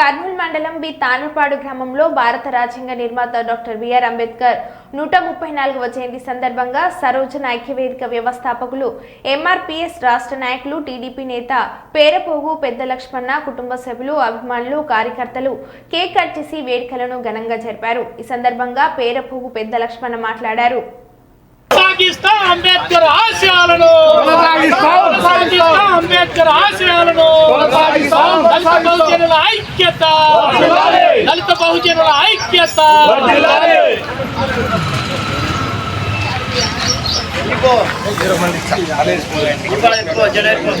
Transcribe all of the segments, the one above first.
కర్నూలు మండలం బి తానపాడు గ్రామంలో భారత రాజ్యాంగ నిర్మాత డాక్టర్ బిఆర్ అంబేద్కర్ నూట ముప్పై నాలుగవ జయంతి సందర్భంగా సరోజన ఐక్యవేదిక వ్యవస్థాపకులు ఎంఆర్పిఎస్ రాష్ట్ర నాయకులు టీడీపీ నేత పేరపోగు పెద్ద లక్ష్మణ కుటుంబ సభ్యులు అభిమానులు కార్యకర్తలు కేక్ కట్ చేసి వేడుకలను ఘనంగా జరిపారు. ఈ సందర్భంగా పేరపోగు పెద్ద లక్ష్మణ మాట్లాడారు. ఆశయాలను అంబేద్కర్ ఆశయాలను దళిత బహుజనుల ఐక్యత దళిత బహుజనుల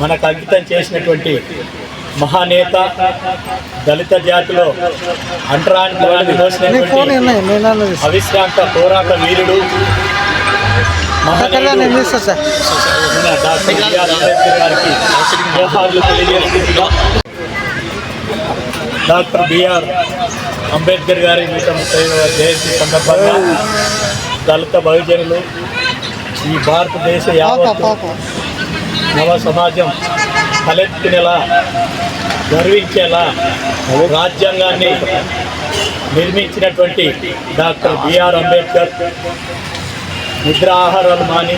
మనకు అంకితం చేసినటువంటి మహానేత దళిత జాతిలో అంటరాని అవిశ్రాంత పోరాట వీరుడు డాక్టర్ బిఆర్ అంబేద్కర్ గారికి జోహార్లు తెలియజేస్తున్నాం డాక్టర్ బిఆర్ అంబేద్కర్ గారి నూట ముప్పై జయంతి సందర్భంగా దళిత బహుజనులు ఈ భారతదేశ యావత్తు నవ సమాజం తలెత్తినలా గర్వించేలా రాజ్యాంగాన్ని నిర్మించినటువంటి డాక్టర్ బిఆర్ అంబేద్కర్. నిద్రాహారాలు మాని